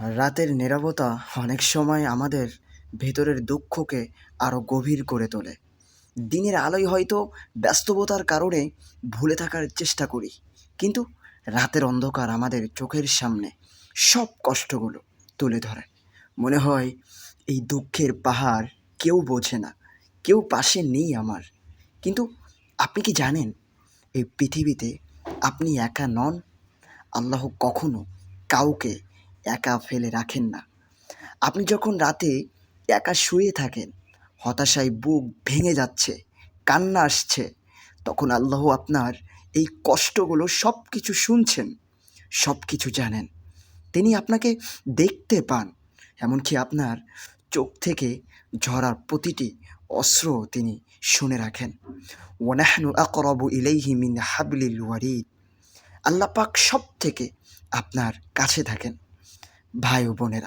রাতের নীরবতা অনেক সময় আমাদের ভেতরের দুঃখকে আরও গভীর করে তোলে। দিনের আলোয় হয়তো ব্যস্ততার কারণে ভুলে থাকার চেষ্টা করি, কিন্তু রাতের অন্ধকার আমাদের চোখের সামনে সব কষ্টগুলো তুলে ধরে। মনে হয় এই দুঃখের পাহাড় কেউ বোঝে না, কেউ পাশে নেই আমার। কিন্তু আপনি কি জানেন, এই পৃথিবীতে আপনি একা নন? আল্লাহ কখনো কাউকে একা ফেলে রাখেন না। আপনি যখন রাতে একা শুয়ে থাকেন, হতাশায় বুক ভেঙে যাচ্ছে, কান্না আসছে, তখন আল্লাহ আপনার এই কষ্টগুলো সব কিছু শুনছেন সব কিছু জানেন। তিনি আপনাকে দেখতে পান, এমনকি আপনার চোখ থেকে ঝরার প্রতিটি অস্ত্র তিনি শুনে রাখেন। ওয়ানাহনু আকরাবু ইলাইহি মিন হাবলিল ওয়ারিদ। আল্লাহ পাক সব থেকে আপনার কাছে থাকেন। ভাই ও বোনেরা,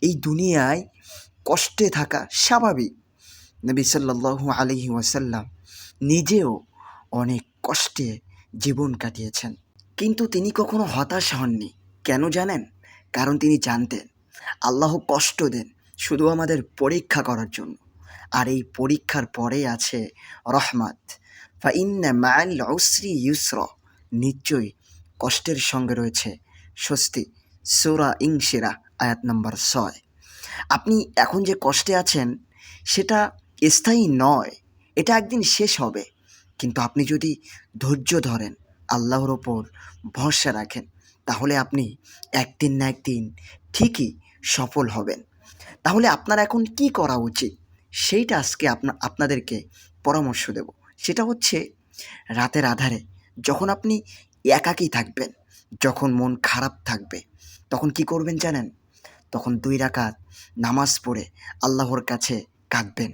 এই দুনিয়ায় কষ্টে থাকা স্বাভাবিক। নবী সাল্লাল্লাহু আলাইহি ওয়াসাল্লাম নিজেও অনেক কষ্টে জীবন কাটিয়েছেন। কিন্তু তিনি কখনো হতাশ হননি। কেন জানেন? কারণ তিনি জানতেন, আল্লাহ কষ্ট দেন শুধু আমাদের পরীক্ষা করার জন্য। আর এই পরীক্ষার পরে আছে রহমাত। ফা ইন্না মাআল উসরি ইউসর, নিশ্চয়ই কষ্টের সঙ্গে রয়েছে স্বস্তি। সুরা ইংশিরা আয়াত নম্বর ছয়। আপনি এখন যে কষ্টে আছেন, সেটা স্থায়ী নয়, এটা একদিন শেষ হবে। কিন্তু আপনি যদি ধৈর্য ধরেন, আল্লাহর ওপর ভরসা রাখেন, তাহলে আপনি একদিন না একদিন ঠিকই সফল হবেন। তাহলে আপনার এখন কি করা উচিত? সেইটা আজকে আপনা, আপনাদেরকে পরামর্শ দেব। সেটা হচ্ছে, রাতের আধারে যখন আপনি একাকী থাকবেন, যখন মন খারাপ থাকবে তখন কি করবেন জানেন? তখন দুই রাকাত নামাজ পড়ে আল্লাহর কাছে কাঁদবেন।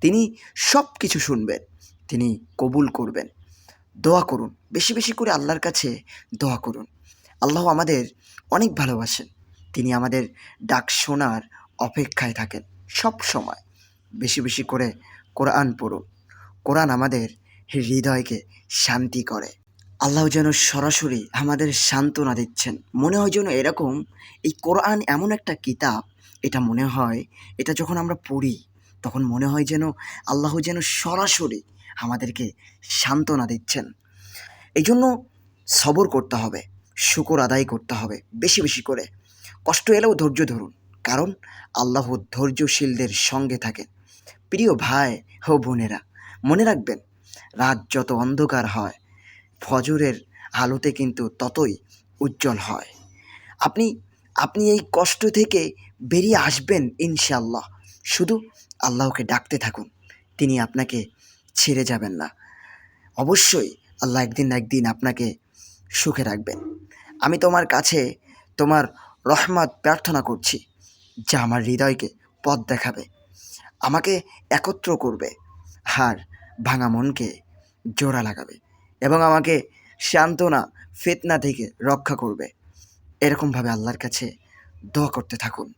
তিনি সব কিছু শুনবেন, তিনি কবুল করবেন। দোয়া করুন, বেশি বেশি করে আল্লাহর কাছে দোয়া করুন। আল্লাহ আমাদের অনেক ভালোবাসেন, তিনি আমাদের ডাক শোনার অপেক্ষায় থাকেন সব সময়। বেশি বেশি করে কোরআন পড়ুন, কোরআন আমাদের হৃদয়কে শান্তি করে। আল্লাহ যেন সরাসরি আমাদের সান্ত্বনা দিচ্ছেন। মনে হয় যেন এরকম এই কোরআন এমন একটা কিতাব, এটা মনে হয়, এটা যখন আমরা পড়ি, তখন মনে হয় যেন আল্লাহ যেন সরাসরি আমাদেরকে সান্ত্বনা দিচ্ছেন। এই জন্য সবর করতে হবে, শুকর আদায় করতে হবে, বেশি বেশি করে। কষ্ট এলেও ধৈর্য ধরুন, কারণ আল্লাহ ধৈর্যশীলদের সঙ্গে থাকেন। প্রিয় ভাই ও বোনেরা, মনে রাখবেন, রাত যত অন্ধকার হয় ফজরের আলোতে কিন্তু ততই উজ্জ্বল হয়। আপনি আপনি এই কষ্ট থেকে বেরিয়ে আসবেন ইনশাল্লাহ শুধু আল্লাহকে ডাকতে থাকুন, তিনি আপনাকে ছেড়ে যাবেন না। অবশ্যই আল্লাহ একদিন না একদিন আপনাকে সুখে রাখবেন। আমি তোমার কাছে তোমার রহমত প্রার্থনা করছি, যা আমার হৃদয়কে পথ দেখাবে, আমাকে একত্র করবে আর ভাঙা মনকে জোড়া লাগাবে। এবং আমাকে সান্ত্বনা ফেতনা থেকে রক্ষা করবে। এরকমভাবে আল্লাহর কাছে দোয়া করতে থাকুন।